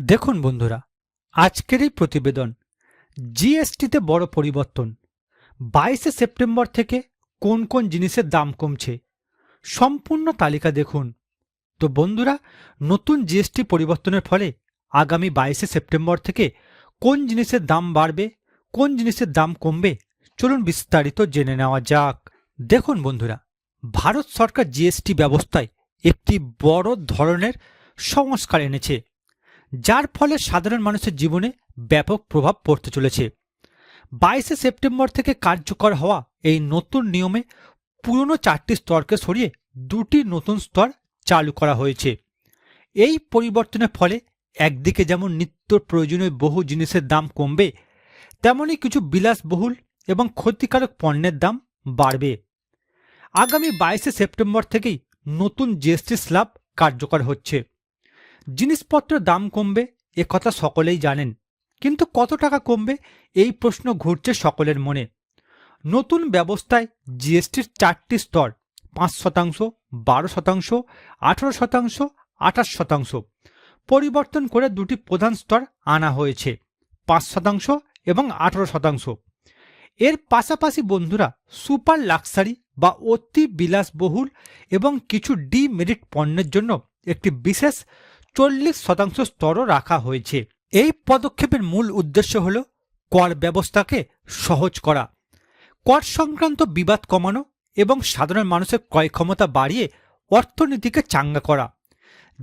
দেখুন বন্ধুরা, আজকের এই প্রতিবেদন জিএসটিতে বড় পরিবর্তন। বাইশে সেপ্টেম্বর থেকে কোন কোন জিনিসের দাম কমছে, সম্পূর্ণ তালিকা দেখুন। তো বন্ধুরা, নতুন জিএসটি পরিবর্তনের ফলে আগামী বাইশে সেপ্টেম্বর থেকে কোন জিনিসের দাম বাড়বে, কোন জিনিসের দাম কমবে, চলুন বিস্তারিত জেনে নেওয়া যাক। দেখুন বন্ধুরা, ভারত সরকার জিএসটি ব্যবস্থায় একটি বড় ধরনের সংস্কার এনেছে। যার ফলে সাধারণ মানুষের জীবনে ব্যাপক প্রভাব পড়তে চলেছে। বাইশে সেপ্টেম্বর থেকে কার্যকর হওয়া এই নতুন নিয়মে পুরনো চারটি স্তরকে সরিয়ে দুটি নতুন স্তর চালু করা হয়েছে। এই পরিবর্তনের ফলে একদিকে যেমন নিত্য প্রয়োজনীয় বহু জিনিসের দাম কমবে, তেমনি কিছু বিলাসবহুল এবং ক্ষতিকারক পণ্যের দাম বাড়বে। আগামী বাইশে সেপ্টেম্বর থেকেই নতুন জিএসটি স্ল্যাব কার্যকর হচ্ছে। জিনিসপত্রের দাম কমবে, এ কথা সকলেই জানেন। কিন্তু কত টাকা কমবে, এই প্রশ্ন ঘুরছে সকলের মনে। নতুন ব্যবস্থায় জিএসটির চারটি স্তর, পাঁচ শতাংশ, বারো শতাংশ, আঠারো শতাংশ, আঠাশ শতাংশ। পরিবর্তন করে দুটি প্রধান স্তর আনা হয়েছে, পাঁচ শতাংশ এবং আঠারো শতাংশ। এর পাশাপাশি বন্ধুরা, সুপার লাক্সারি বা অতি বিলাসবহুল এবং কিছু ডিমেরিট পণ্যের জন্য একটি বিশেষ চল্লিশ শতাংশ স্তরও রাখা হয়েছে। এই পদক্ষেপের মূল উদ্দেশ্য হল কর ব্যবস্থাকে সহজ করা। কর সংক্রান্ত বিবাদ কমানো এবং সাধারণ মানুষের ক্রয় ক্ষমতা বাড়িয়ে অর্থনীতিকে চাঙ্গা করা।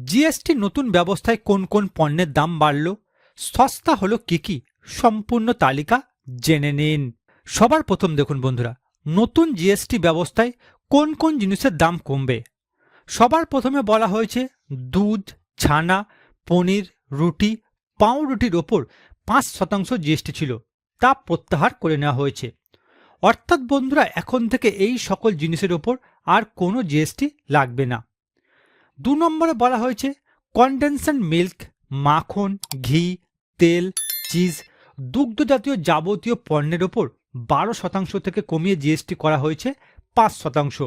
জিএসটি নতুন ব্যবস্থায় কোন কোন পণ্যের দাম বাড়ল, সস্তা হলো কি কি, সম্পূর্ণ তালিকা জেনে নিন। সবার প্রথম দেখুন বন্ধুরা, নতুন জিএসটি ব্যবস্থায় কোন কোন জিনিসের দাম কমবে? সবার প্রথমে বলা হয়েছে দুধ ছানা, পনির, রুটি, পাউরুটির ওপর পাঁচ শতাংশ জিএসটি ছিল, তা প্রত্যাহার করে নেওয়া হয়েছে। অর্থাৎ বন্ধুরা, এখন থেকে এই সকল জিনিসের ওপর আর কোনো জিএসটি লাগবে না। দু নম্বরে বলা হয়েছে কন্ডেনসেন্ট মিল্ক মাখন, ঘি, তেল চিজ দুগ্ধজাতীয় যাবতীয় পণ্যের ওপর বারো শতাংশ থেকে কমিয়ে জিএসটি করা হয়েছে পাঁচ শতাংশ।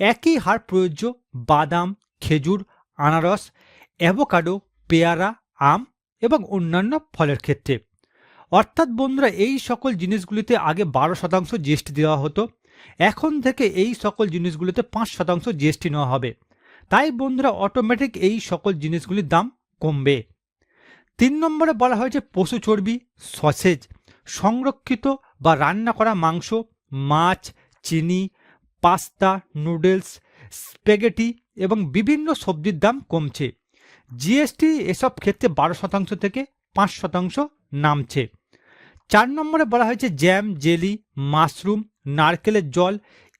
একই হার প্রযোজ্য বাদাম, খেজুর, আনারস অ্যাভোকাডো, পেয়ারা, আম এবং অন্যান্য ফলের ক্ষেত্রে। অর্থাৎ বন্ধুরা, এই সকল জিনিসগুলিতে আগে বারো শতাংশ জিএসটি দেওয়া হতো। এখন থেকে এই সকল জিনিসগুলিতে পাঁচ শতাংশ জিএসটি নেওয়া হবে। তাই বন্ধুরা অটোমেটিক এই সকল জিনিসগুলির দাম কমবে। তিন নম্বরে বলা হয়েছে পশু চর্বি, সসেজ, সংরক্ষিত বা রান্না করা মাংস, মাছ, চিনি, পাস্তা, নুডলস স্পেগেটি এবং বিভিন্ন সবজির দাম কমছে। জিএসটি এসব ক্ষেত্রে বারো শতাংশ থেকে পাঁচ শতাংশ নামছে। চার নম্বরে বলা হয়েছে জ্যাম, জেলি, মাশরুম, নারকেলের জল,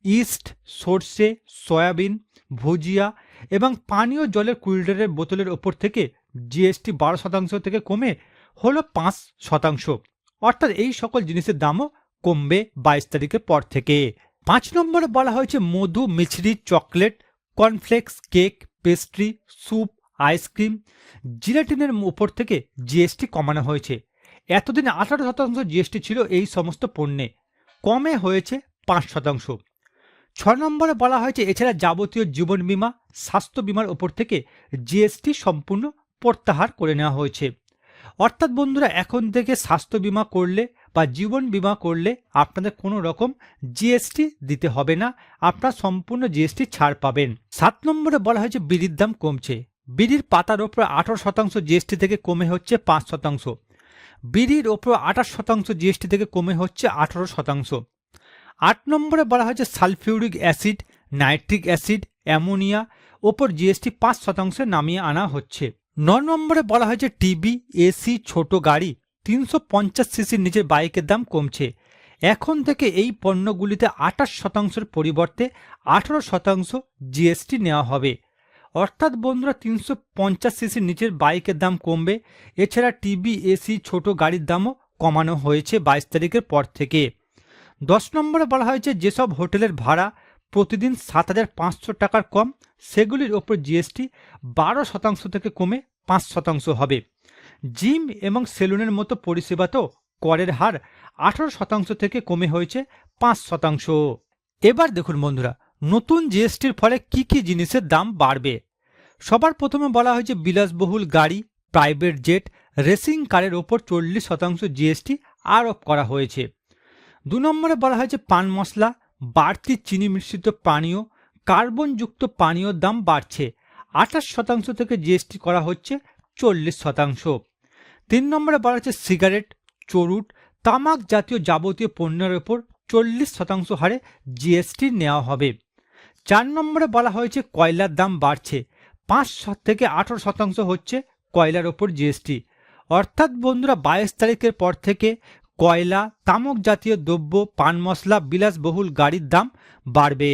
ইস্ট, সর্ষে, সয়াবিন, ভুজিয়া এবং পানীয় জলের কুইল্ডারের বোতলের ওপর থেকে জিএসটি বারো শতাংশ থেকে কমে হলো পাঁচ শতাংশ। অর্থাৎ এই সকল জিনিসের দামও কমবে বাইশ তারিখের পর থেকে। পাঁচ নম্বরে বলা হয়েছে মধু, মিছরি, chocolate, cornflakes, cake, pastry, soup ice cream, জিলেটিনের উপর থেকে জিএসটি কমানো হয়েছে। এতদিন আঠারো শতাংশ জিএসটি ছিল এই সমস্ত পণ্যে। কমে হয়েছে পাঁচ শতাংশ। ছয় নম্বরে বলা হয়েছে, এছাড়া যাবতীয় জীবন বীমা, স্বাস্থ্য বিমার ওপর থেকে জিএসটি সম্পূর্ণ প্রত্যাহার করে নেওয়া হয়েছে। অর্থাৎ বন্ধুরা, এখন থেকে স্বাস্থ্য বিমা করলে বা জীবন বিমা করলে আপনাদের কোনো রকম জিএসটি দিতে হবে না। আপনারা সম্পূর্ণ জিএসটি ছাড় পাবেন। সাত নম্বরে বলা হয়েছে বিড়ির দাম কমছে। বিড়ির পাতার ওপর আঠারো শতাংশ জিএসটি থেকে কমে হচ্ছে পাঁচ শতাংশ। বিড়ির ওপর আঠাশ শতাংশ জিএসটি থেকে কমে হচ্ছে আঠারো শতাংশ। আট নম্বরে বলা হয়েছে sulphuric acid, nitric acid, ammonia, ওপর জিএসটি পাঁচ শতাংশে নামিয়ে আনা হচ্ছে। ন নম্বরে বলা হয়েছে টিভি এসি, ছোট গাড়ি, তিনশো পঞ্চাশ সিসির নিচের বাইকের দাম কমছে। এখন থেকে এই পণ্যগুলিতে আঠাশ শতাংশের পরিবর্তে আঠারো শতাংশ জিএসটি নেওয়া হবে। অর্থাৎ বন্ধুরা তিনশো পঞ্চাশ সিসির নিচের বাইকের দাম কমবে। এছাড়া টিভি এসি, ছোট গাড়ির দামও কমানো হয়েছে বাইশ তারিখের পর থেকে। দশ নম্বরে বলা হয়েছে, যেসব হোটেলের ভাড়া প্রতিদিন সাত হাজার পাঁচশো টাকার কম, সেগুলির ওপর জিএসটি বারো শতাংশ থেকে কমে পাঁচ শতাংশ হবে। জিম এবং সেলুনের মতো পরিষেবাতেও করের হার আঠারো শতাংশ থেকে কমে হয়েছে পাঁচ শতাংশ। এবার দেখুন বন্ধুরা নতুন জিএসটির ফলে কি কি জিনিসের দাম বাড়বে? সবার প্রথমে বলা হয়েছে বিলাসবহুল গাড়ি, প্রাইভেট জেট, রেসিং কারের ওপর চল্লিশ শতাংশ জিএসটি আরোপ করা হয়েছে। দু নম্বরে বলা হয়েছে পান মশলা, বাড়তি চিনি মিশ্রিত পানীয় কার্বনযুক্ত পানীয়র দাম বাড়ছে। আঠাশ শতাংশ থেকে জিএসটি করা হচ্ছে চল্লিশ শতাংশ। তিন নম্বরে বলা হচ্ছে সিগারেট, চরুট, তামাক জাতীয় যাবতীয় পণ্যের ওপর চল্লিশ শতাংশ হারে জিএসটি নেওয়া হবে। চার নম্বরে বলা হয়েছে কয়লার দাম বাড়ছে। পাঁচ থেকে আঠেরো শতাংশ হচ্ছে কয়লার ওপর জিএসটি অর্থাৎ বন্ধুরা, বাইশ তারিখের পর থেকে কয়লা, তামক জাতীয় দ্রব্য, পান মশলা, বিলাসবহুল গাড়ির দাম বাড়বে।